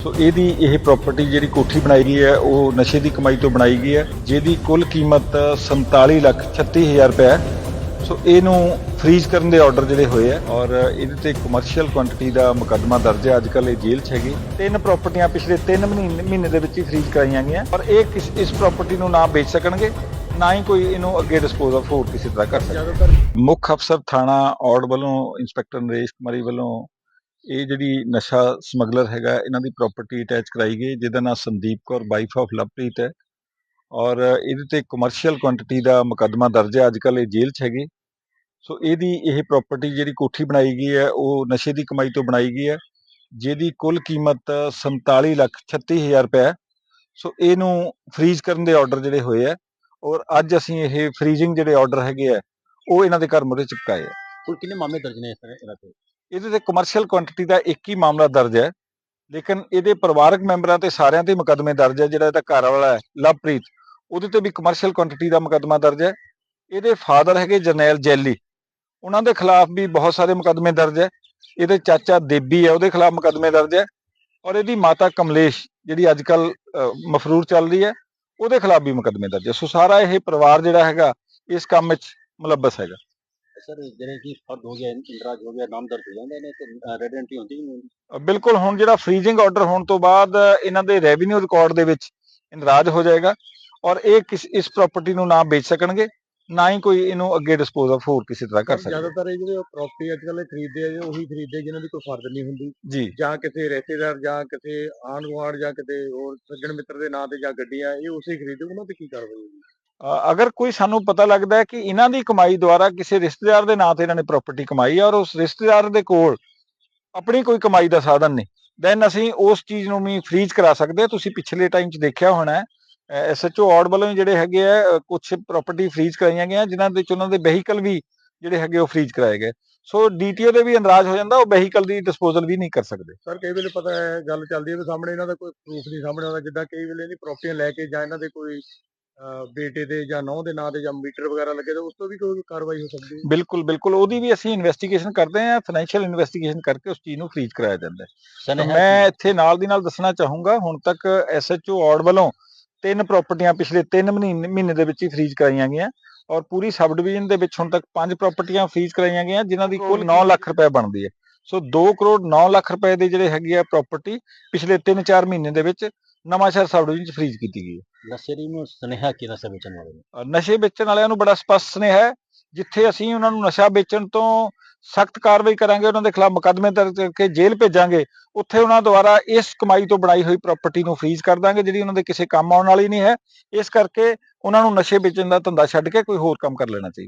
ਸੋ ਇਹਦੀ ਇਹ ਪ੍ਰਾਪਰਟੀ ਜਿਹੜੀ ਕੋਠੀ ਬਣਾਈ ਗਈ ਹੈ ਉਹ ਨਸ਼ੇ ਦੀ ਕਮਾਈ ਤੋਂ ਬਣਾਈ ਗਈ ਹੈ ਜਿਹਦੀ ਕੁੱਲ ਕੀਮਤ 47 ਲੱਖ 36000 ਰੁਪਏ ਹੈ। ਸੋ ਇਹਨੂੰ ਫ੍ਰੀਜ਼ ਕਰਨ ਦੇ ਆਰਡਰ ਜਿਹੜੇ ਹੋਏ ਆ ਔਰ ਇਹਦੇ ਤੇ ਕਮਰਸ਼ੀਅਲ ਕੁਆਂਟੀਟੀ ਦਾ ਮੁਕੱਦਮਾ ਦਰਜ ਹੈ। ਅੱਜਕੱਲ ਇਹ ਜੇਲ੍ਹ 'ਚ ਹੈਗੀ। ਤਿੰਨ ਪ੍ਰਾਪਰਟੀਆਂ ਪਿਛਲੇ 3 ਮਹੀਨੇ ਦੇ ਵਿੱਚ ਹੀ ਫ੍ਰੀਜ਼ ਕਰਾਈਆਂ ਗਈਆਂ। ਪਰ ਇਹ ਕਿਸ- ਇਸ ਪ੍ਰਾਪਰਟੀ ਨੂੰ ਨਾ ਵੇਚ ਸਕਣਗੇ ਨਾ ਹੀ ਕੋਈ ਇਹਨੂੰ ਅੱਗੇ ਡਿਸਪੋਜ਼ ਆਫ ਹੋਰ ਕਿਸੇ ਤਰ੍ਹਾਂ ਕਰ ਸਕਦਾ ਮੁੱਖ ਅਫਸਰ ਥਾਣਾ ਔੜ ਵੱਲੋਂ ਇੰਸਪੈਕਟਰ ਨਰੇਸ਼ ਕੁਮਾਰੀ ਵੱਲੋਂ ਇਹ ਜਿਹੜੀ ਨਸ਼ਾ ਸਮਗਲਰ ਹੈਗਾ, ਇਹਨਾਂ ਦੀ ਪ੍ਰਾਪਰਟੀ ਅਟੈਚ ਕਰਾਈ ਗਈ, ਜਿਹਦਾ ਨਾਮ ਸੰਦੀਪ ਕੌਰ ਵਾਈਫ ਆਫ ਲਵਪ੍ਰੀਤ ਹੈ। ਔਰ ਇਹਦੇ ਤੇ ਕਮਰਸ਼ੀਅਲ ਕੁਆਂਟੀਟੀ ਦਾ ਮੁਕੱਦਮਾ ਦਰਜ ਹੈ ਅੱਜਕੱਲ ਇਹ ਜੇਲ੍ਹ 'ਚ ਹੈਗੀ। ਸੋ ਇਹਦੀ ਇਹ ਪ੍ਰਾਪਰਟੀ ਜਿਹੜੀ ਕੋਠੀ ਬਣਾਈ ਗਈ ਹੈ, ਉਹ ਨਸ਼ੇ ਦੀ ਕਮਾਈ ਤੋਂ ਬਣਾਈ ਗਈ ਹੈ, ਜਿਹਦੀ ਕੁੱਲ ਕੀਮਤ 47 ਲੱਖ 36000 ਰੁਪਏ ਹੈ। ਸੋ ਇਹਨੂੰ ਫ੍ਰੀਜ਼ ਕਰਨ ਦੇ ਆਰਡਰ ਜਿਹੜੇ ਹੋਏ ਆ ਔਰ ਅੱਜ ਅਸੀਂ ਇਹ ਫ੍ਰੀਜ਼ਿੰਗ ਜਿਹੜੇ ਆਰਡਰ ਹੈਗੇ ਆ ਉਹ ਇਹਨਾਂ ਦੇ ਘਰ ਮੁਰੇ ਚਿਪਕਾਏ ਆ ਕੁੱਲ ਕਿੰਨੇ ਮਾਮਲੇ ਦਰਜ ਨੇ ਇਸ ਤਰ੍ਹਾਂ ਇਹਨਾਂ ਤੇ? ਇਹਦੇ ਤੇ ਕਮਰਸ਼ੀਅਲ ਕੁਆਂਟੀਟੀ ਦਾ ਇੱਕ ਹੀ ਮਾਮਲਾ ਦਰਜ ਹੈ। ਲੇਕਿਨ ਇਹਦੇ ਪਰਿਵਾਰਕ ਮੈਂਬਰਾਂ ਤੇ ਸਾਰਿਆਂ ਤੇ ਮੁਕੱਦਮੇ ਦਰਜ ਹੈ, ਜਿਹੜਾ ਇਹਦਾ ਘਰ ਵਾਲਾ ਹੈ, ਲਵਪ੍ਰੀਤ। ਉਹਦੇ ਤੇ ਵੀ ਕਮਰਸ਼ੀਅਲ ਕੁਆਂਟੀਟੀ ਦਾ ਮੁਕੱਦਮਾ ਦਰਜ ਹੈ। ਇਹਦੇ ਫਾਦਰ ਹੈਗੇ ਜਰਨੈਲ ਜੈਲੀ। ਉਹਨਾਂ ਦੇ ਖਿਲਾਫ ਵੀ ਬਹੁਤ ਸਾਰੇ ਮੁਕੱਦਮੇ ਦਰਜ ਹੈ। ਇਹਦੇ ਚਾਚਾ ਦੇਬੀ ਹੈ, ਉਹਦੇ ਖਿਲਾਫ ਮੁਕੱਦਮੇ ਦਰਜ ਹੈ। ਔਰ ਇਹਦੀ ਮਾਤਾ ਕਮਲੇਸ਼, ਜਿਹੜੀ ਅੱਜ ਕੱਲ ਮਫਰੂਰ ਚੱਲ ਰਹੀ ਹੈ, ਉਹਦੇ ਖਿਲਾਫ ਵੀ ਮੁਕੱਦਮੇ ਦਰਜ ਹੈ। ਸੋ ਸਾਰਾ ਇਹ ਪਰਿਵਾਰ ਜਿਹੜਾ ਹੈਗਾ, ਇਸ ਕੰਮ ਵਿੱਚ ਮੁਲੱਬਸ ਹੈਗਾ। ਸਰ ਜਿਹੜੇ ਕਿ ਫਰਦ ਹੋ ਗਿਆ ਇੰਦਰਾਜ ਹੋ ਗਿਆ ਨਾਮ ਦਰਜ ਹੋ ਜਾਂਦੇ ਨੇ ਤੇ ਰੈਡੈਂਟੀ ਹੁੰਦੀ ਨਹੀਂ। ਬਿਲਕੁਲ ਹੁਣ ਜਿਹੜਾ ਫ੍ਰੀਜ਼ਿੰਗ ਆਰਡਰ ਹੋਣ ਤੋਂ ਬਾਅਦ ਇਹਨਾਂ ਦੇ ਰੈਵਨਿਊ ਰਿਕਾਰਡ ਦੇ ਵਿੱਚ ਇਨਰਾਜ ਹੋ ਜਾਏਗਾ ਔਰ ਇਹ ਕਿਸ ਇਸ ਪ੍ਰਾਪਰਟੀ ਨੂੰ ਨਾ ਵੇਚ ਸਕਣਗੇ ਨਾ ਹੀ ਕੋਈ ਇਹਨੂੰ ਅੱਗੇ ਡਿਸਪੋਜ਼ ਆਫ ਹੋਰ ਕਿਸੇ ਤਰ੍ਹਾਂ ਕਰ ਸਕਦਾ ਜ਼ਿਆਦਾਤਰ ਇਹ ਜਿਹੜੇ ਪ੍ਰਾਪਰਟੀ ਅੱਜ ਕੱਲ੍ਹ ਖਰੀਦਦੇ ਆ ਉਹੀ ਖਰੀਦਦੇ ਜਿਨ੍ਹਾਂ ਦੀ ਕੋਈ ਫਰਦ ਨਹੀਂ ਹੁੰਦੀ। ਜੀ। ਕਿਸੇ ਰਿਸ਼ਤੇਦਾਰ ਜਾਂ ਕਿਸੇ ਗੁਆਂਢ ਜਾਂ ਕਿਤੇ ਹੋਰ ਸੱਜਣ ਮਿੱਤਰ ਦੇ ਨਾਂ ਤੇ ਜਾਂ ਗੱਡੀਆਂ ਇਹ ਉਸੇ ਖਰੀਦਦੇ ਉਹਨਾਂ ਤੇ ਕੀ ਕਾਰਵਾਈ ਹੋਊਗੀ? ਅਗਰ ਕੋਈ ਸਾਨੂੰ ਪਤਾ ਲੱਗਦਾ ਹੈ ਕਿ ਇਹਨਾਂ ਦੀ ਕਮਾਈ ਦੁਆਰਾ ਕਿਸੇ ਰਿਸ਼ਤੇਦਾਰ ਦੇ ਨਾਂ ਤੇ ਇਹਨਾਂ ਨੇ ਪ੍ਰਾਪਰਟੀ ਕਮਾਈ ਹੈ ਔਰ ਉਸ ਰਿਸ਼ਤੇਦਾਰ ਦੇ ਕੋਲ ਆਪਣੀ ਕੋਈ ਕਮਾਈ ਦਾ ਸਾਧਨ ਨਹੀਂ ਦੈਨ ਅਸੀਂ ਉਸ ਚੀਜ਼ ਨੂੰ ਵੀ ਫ੍ਰੀਜ਼ ਕਰਾ ਸਕਦੇ ਹਾਂ। ਤੁਸੀਂ ਪਿਛਲੇ ਟਾਈਮ 'ਚ ਦੇਖਿਆ ਹੋਣਾ ਐਸਐਚਓ ਆਰਡ ਵੱਲੋਂ ਜਿਹੜੇ ਹੈਗੇ ਆ ਕੁਝ ਪ੍ਰਾਪਰਟੀ ਫ੍ਰੀਜ਼ ਕਰਾਈਆਂ ਗਈਆਂ, ਜਿਨ੍ਹਾਂ ਦੇ ਵਿੱਚ ਉਹਨਾਂ ਦੇ ਵਹੀਕਲ ਵੀ ਜਿਹੜੇ ਹੈਗੇ ਉਹ ਫ੍ਰੀਜ਼ ਕਰਾਏ ਗਏ। ਸੋ ਡੀਟੀਓ ਦੇ ਵੀ ਅੰਦਰਾਜ ਹੋ ਜਾਂਦਾ, ਉਹ ਵਹੀਕਲ ਦੀ ਡਿਸਪੋਜ਼ਲ ਵੀ ਨਹੀਂ ਕਰ ਸਕਦੇ। ਸਰ ਕਈ ਵੇਲੇ ਪਤਾ ਹੈ, ਗੱਲ ਚੱਲਦੀ ਹੈ ਵੀ ਸਾਹਮਣੇ ਇਹਨਾਂ ਦਾ ਕੋਈ ਪ੍ਰੂਫ ਨਹੀਂ, ਸਾਹਮਣੇ ਆਉਂਦਾ ਜਿੱਦਾਂ ਕਈ ਵੇਲੇ ਇਹਦੀ ਪ੍ਰਾਪਰਟੀਆਂ ਲੈ ਕੇ ਜਾਂ ਇਹਨਾਂ ਦੇ ਕੋਈ ਬੇਟੇ ਦੇ ਜਾਂ ਨੌਂ ਦੇ ਨਾਂ ਤੇ ਜਾਂ ਮੀਟਰ ਵਗੈਰਾ ਲੱਗੇ ਤਾਂ ਉਸ ਤੋਂ ਵੀ ਕੋਈ ਕਾਰਵਾਈ ਹੋ ਸਕਦੀ ਹੈ? ਬਿਲਕੁਲ ਬਿਲਕੁਲ। ਉਹਦੀ ਵੀ ਅਸੀਂ ਇਨਵੈਸਟੀਗੇਸ਼ਨ ਕਰਦੇ ਹਾਂ ਫਾਈਨੈਂਸ਼ੀਅਲ ਇਨਵੈਸਟੀਗੇਸ਼ਨ ਕਰਕੇ ਉਸ ਚੀਜ਼ ਨੂੰ ਫ੍ਰੀਜ਼ ਕਰਾਇਆ ਜਾਂਦਾ ਹੈ। ਮੈਂ ਇੱਥੇ ਨਾਲ ਦੀ ਨਾਲ ਦੱਸਣਾ ਚਾਹੂੰਗਾ ਹੁਣ ਤੱਕ ਐਸਐਚਓ ਆਰਡ ਵੱਲੋਂ ਤਿੰਨ ਪ੍ਰਾਪਰਟੀਆਂ ਪਿਛਲੇ 3 ਮਹੀਨੇ ਮਹੀਨੇ ਦੇ ਵਿੱਚ ਹੀ ਫ੍ਰੀਜ਼ ਕਰਾਈਆਂ ਗਈਆਂ ਔਰ ਪੂਰੀ ਸਬ ਡਿਵੀਜ਼ਨ ਦੇ ਵਿੱਚ ਹੁਣ ਤੱਕ ਪੰਜ ਪ੍ਰਾਪਰਟੀਆਂ ਫ੍ਰੀਜ਼ ਕਰਾਈਆਂ ਗਈਆਂ ਜਿਨ੍ਹਾਂ ਦੀ ਕੁੱਲ 9 ਲੱਖ ਰੁਪਏ ਬਣਦੀ ਹੈ। ਸੋ 2 ਕਰੋੜ 9 ਲੱਖ ਰੁਪਏ ਦੇ ਜਿਹੜੇ ਹੈਗੇ ਆ ਪ੍ਰਾਪਰਟੀ ਪਿਛਲੇ 3-4 ਮਹੀਨੇ ਦੇ ਵਿੱਚ ਨਵਾਂ ਸ਼ਹਿਰ ਸਬ ਡਿਵੀਜ਼ਨ ਚ ਫ੍ਰੀਜ਼ ਕੀਤੀ ਗਈ ਹੈ। ਨਸ਼ੇਰੀ ਨੂੰ ਸਨੇਹਾ ਕੀ ਨਸ਼ਾ ਵੇਚਣ ਵਾਲੇ ਨੂੰ? ਨਸ਼ੇ ਵੇਚਣ ਵਾਲਿਆਂ ਨੂੰ ਬੜਾ ਸਪਸ਼ਟ ਸੁਨੇਹਾ ਹੈ ਜਿੱਥੇ ਅਸੀਂ ਉਹਨਾਂ ਨੂੰ ਨਸ਼ਾ ਵੇਚਣ ਤੋਂ ਸਖਤ ਕਾਰਵਾਈ ਕਰਾਂਗੇ ਉਹਨਾਂ ਦੇ ਖਿਲਾਫ ਮੁਕੱਦਮੇ ਦਰਜ ਕਰਕੇ ਜੇਲ੍ਹ ਭੇਜਾਂਗੇ ਉੱਥੇ ਉਹਨਾਂ ਦੁਆਰਾ ਇਸ ਕਮਾਈ ਤੋਂ ਬਣਾਈ ਹੋਈ ਪ੍ਰਾਪਰਟੀ ਨੂੰ ਫ੍ਰੀਜ਼ ਕਰ ਦਾਂਗੇ ਜਿਹੜੀ ਉਹਨਾਂ ਦੇ ਕਿਸੇ ਕੰਮ ਆਉਣ ਵਾਲੀ ਨਹੀਂ ਹੈ। ਇਸ ਕਰਕੇ ਉਹਨਾਂ ਨੂੰ ਨਸ਼ੇ ਵੇਚਣ ਦਾ ਧੰਦਾ ਛੱਡ ਕੇ ਕੋਈ ਹੋਰ ਕੰਮ ਕਰ ਲੈਣਾ ਚਾਹੀਦਾ।